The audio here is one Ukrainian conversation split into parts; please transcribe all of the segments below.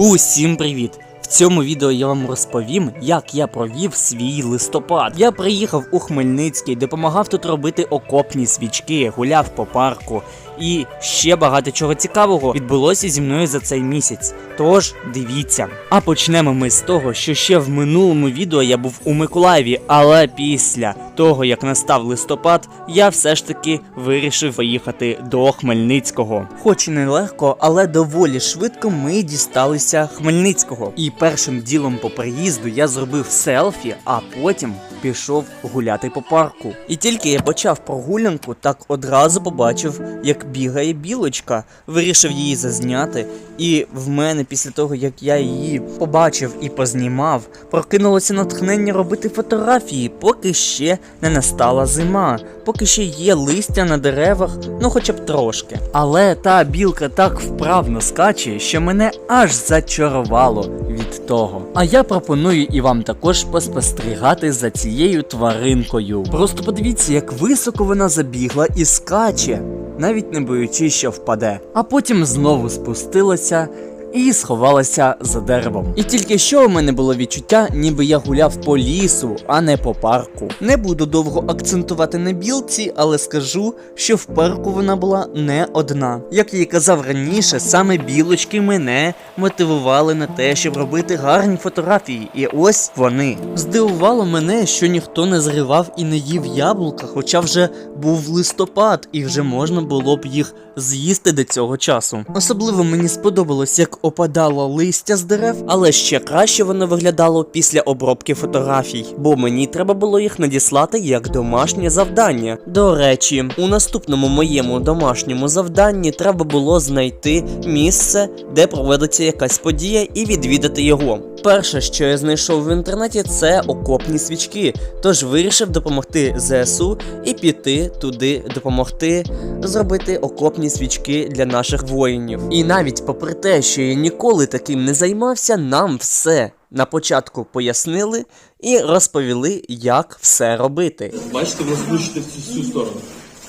Усім привіт! В цьому відео я вам розповім, як я провів свій листопад. Я приїхав у Хмельницький, допомагав тут робити окопні свічки, гуляв по парку. І ще багато чого цікавого відбулося зі мною за цей місяць. Тож дивіться. А почнемо ми з того, що ще в минулому відео я був у Миколаєві, але після того, як настав листопад, я все ж таки вирішив поїхати до Хмельницького. Хоч і нелегко, але доволі швидко ми дісталися Хмельницького. І першим ділом по приїзду я зробив селфі, а потім пішов гуляти по парку. І тільки я почав прогулянку, так одразу побачив, як бігає білочка. Вирішив її зазняти. І в мене після того, як я її побачив і познімав, прокинулося натхнення робити фотографії, поки ще не настала зима, поки ще є листя на деревах, ну хоча б трошки. Але та білка так вправно скаче, що мене аж зачарувало від того. А я пропоную і вам також поспостерігати за цією тваринкою. Просто подивіться, як високо вона забігла і скаче, навіть не боючись, що впаде. А потім знову спустилася. І сховалася за деревом. І тільки що у мене було відчуття, ніби я гуляв по лісу, а не по парку. Не буду довго акцентувати на білці, але скажу, що в парку вона була не одна. Як я і казав раніше, саме білочки мене мотивували на те, щоб робити гарні фотографії. І ось вони. Здивувало мене, що ніхто не зривав і не їв яблука, хоча вже був листопад, і вже можна було б їх з'їсти до цього часу. Особливо мені сподобалось, як опадало листя з дерев, але ще краще воно виглядало після обробки фотографій, бо мені треба було їх надіслати як домашнє завдання. До речі, у наступному моєму домашньому завданні треба було знайти місце, де проводиться якась подія, і відвідати його. Перше, що я знайшов в інтернеті, це окопні свічки. Тож вирішив допомогти ЗСУ і піти туди допомогти зробити окопні свічки для наших воїнів. І навіть попри те, що ніколи таким не займався, нам все на початку пояснили і розповіли, як все робити. Бачите, воно скручуєте в цю, сторону.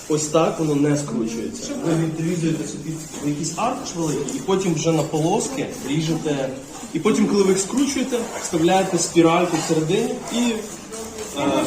Ось так воно не скручується. Ви відрізуєте собі якийсь аркуш великий, і потім вже на полоски ріжете. І потім, коли ви їх скручуєте, вставляєте спіральку всередині і е,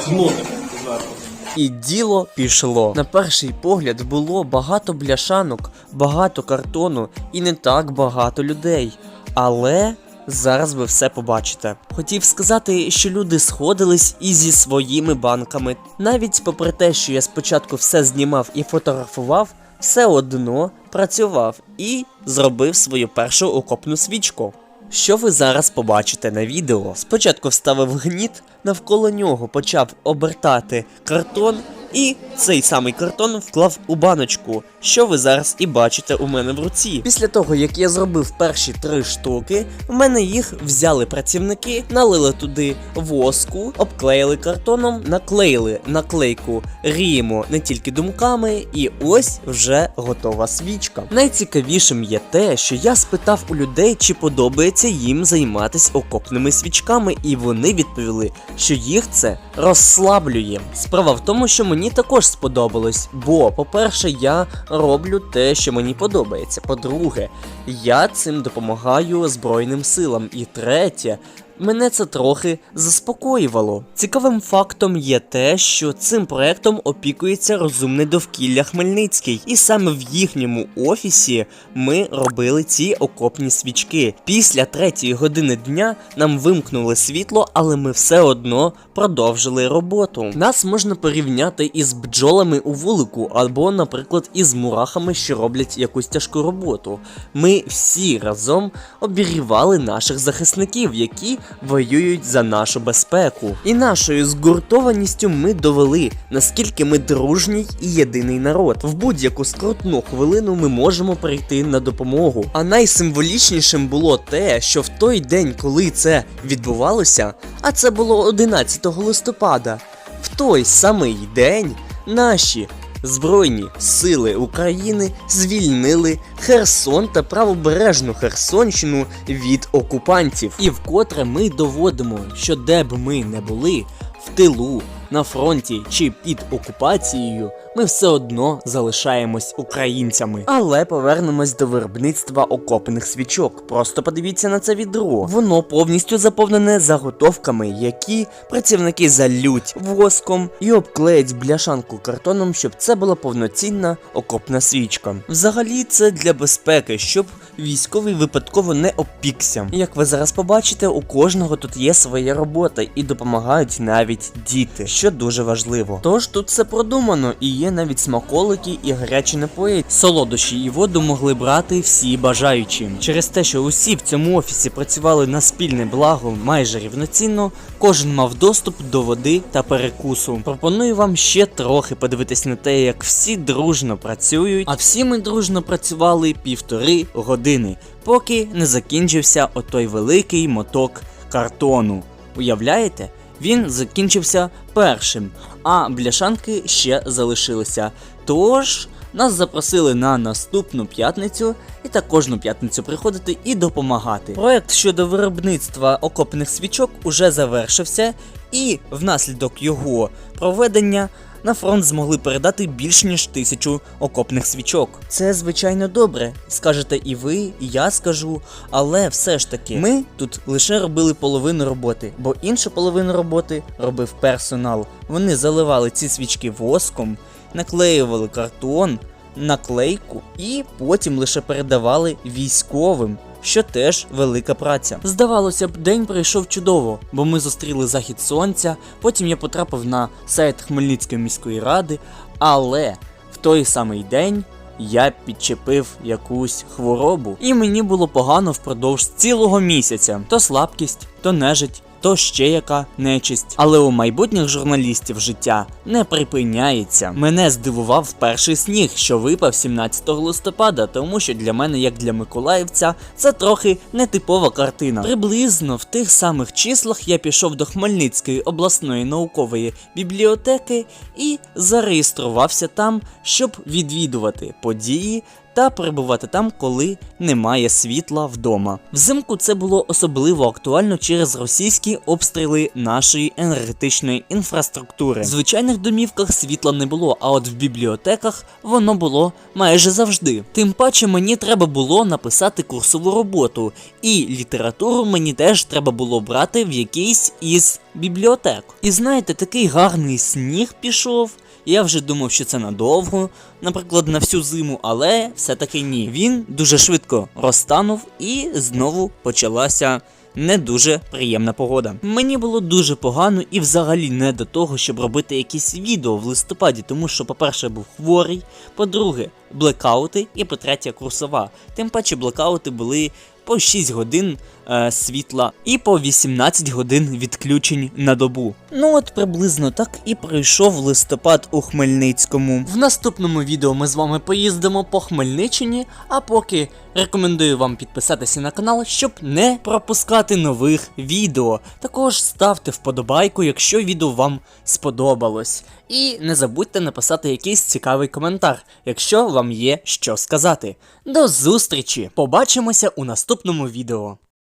зверху. І діло пішло. На перший погляд було багато бляшанок, багато картону і не так багато людей. Але зараз ви все побачите. Хотів сказати, що люди сходились і зі своїми банками. Навіть попри те, що я спочатку все знімав і фотографував, все одно працював і зробив свою першу окопну свічку. Що ви зараз побачите на відео? Спочатку вставив гніт, навколо нього почав обертати картон, і цей самий картон вклав у баночку, що ви зараз і бачите у мене в руці. Після того, як я зробив перші три штуки, в мене їх взяли працівники, налили туди воску, обклеїли картоном, наклеїли наклейку ріємо не тільки думками, і ось вже готова свічка. Найцікавішим є те, що я спитав у людей, чи подобається їм займатися окопними свічками, і вони відповіли, що їх це розслаблює. Справа в тому, що мені також сподобалось, бо, по-перше, я роблю те, що мені подобається. По-друге, я цим допомагаю Збройним силам. І третє, мене це трохи заспокоювало. Цікавим фактом є те, що цим проектом опікується розумне довкілля Хмельницький, і саме в їхньому офісі ми робили ці окопні свічки. Після третьої години дня нам вимкнули світло, але ми все одно продовжили роботу. Нас можна порівняти із бджолами у вулику, або, наприклад, із мурахами, що роблять якусь тяжку роботу. Ми всі разом обігрівали наших захисників, які воюють за нашу безпеку. І нашою згуртованістю ми довели, наскільки ми дружній і єдиний народ. В будь-яку скрутну хвилину ми можемо прийти на допомогу. А найсимволічнішим було те, що в той день, коли це відбувалося, а це було 11 листопада, в той самий день наші Збройні сили України звільнили Херсон та правобережну Херсонщину від окупантів. І вкотре ми доводимо, що де б ми не були, в тилу, на фронті чи під окупацією, ми все одно залишаємось українцями. Але повернемось до виробництва окопних свічок. Просто подивіться на це відро. Воно повністю заповнене заготовками, які працівники залють воском і обклеять бляшанку картоном, щоб це була повноцінна окопна свічка. Взагалі, це для безпеки, щоб військовий випадково не опікся. Як ви зараз побачите, у кожного тут є своя робота і допомагають навіть діти, що дуже важливо. Тож тут все продумано і є навіть смаколики і гарячі напої. Солодощі і воду могли брати всі бажаючі. Через те, що усі в цьому офісі працювали на спільне благо майже рівноцінно, кожен мав доступ до води та перекусу. Пропоную вам ще трохи подивитись на те, як всі дружно працюють, а всі ми дружно працювали півтори години, поки не закінчився отой великий моток картону. Уявляєте? Він закінчився першим, а бляшанки ще залишилися. Тож нас запросили на наступну п'ятницю і та кожну п'ятницю приходити і допомагати. Проект щодо виробництва окопних свічок уже завершився, і внаслідок його проведення на фронт змогли передати більш ніж тисячу окопних свічок. Це звичайно добре, скажете і ви, і я скажу, але все ж таки ми тут лише робили половину роботи, бо іншу половину роботи робив персонал. Вони заливали ці свічки воском, наклеювали картон, наклейку і потім лише передавали військовим. Що теж велика праця. Здавалося б, день пройшов чудово, бо ми зустріли захід сонця, потім я потрапив на сайт Хмельницької міської ради, але в той самий день я підчепив якусь хворобу, і мені було погано впродовж цілого місяця. То слабкість, то нежить, то ще яка нечисть. Але у майбутніх журналістів життя не припиняється. Мене здивував перший сніг, що випав 17 листопада, тому що для мене, як для миколаївця, це трохи нетипова картина. Приблизно в тих самих числах я пішов до Хмельницької обласної наукової бібліотеки і зареєструвався там, щоб відвідувати події та перебувати там, коли немає світла вдома. Взимку це було особливо актуально через російські обстріли нашої енергетичної інфраструктури. В звичайних домівках світла не було, а от в бібліотеках воно було майже завжди. Тим паче мені треба було написати курсову роботу, і літературу мені теж треба було брати в якійсь із бібліотек. І знаєте, такий гарний сніг пішов. Я вже думав, що це надовго, наприклад, на всю зиму, але все-таки ні. Він дуже швидко розтанув і знову почалася не дуже приємна погода. Мені було дуже погано і взагалі не до того, щоб робити якісь відео в листопаді, тому що, по-перше, був хворий, по-друге, блекаути, і по-третє, курсова. Тим паче блекаути були по 6 годин е, світла і по 18 годин відключень на добу. Ну от приблизно так і пройшов листопад у Хмельницькому. В наступному відео ми з вами поїздимо по Хмельниччині, а поки рекомендую вам підписатися на канал, щоб не пропускати нових відео. Також ставте вподобайку, якщо відео вам сподобалось. І не забудьте написати якийсь цікавий коментар, якщо вам є що сказати. До зустрічі! Побачимося у наступному відео.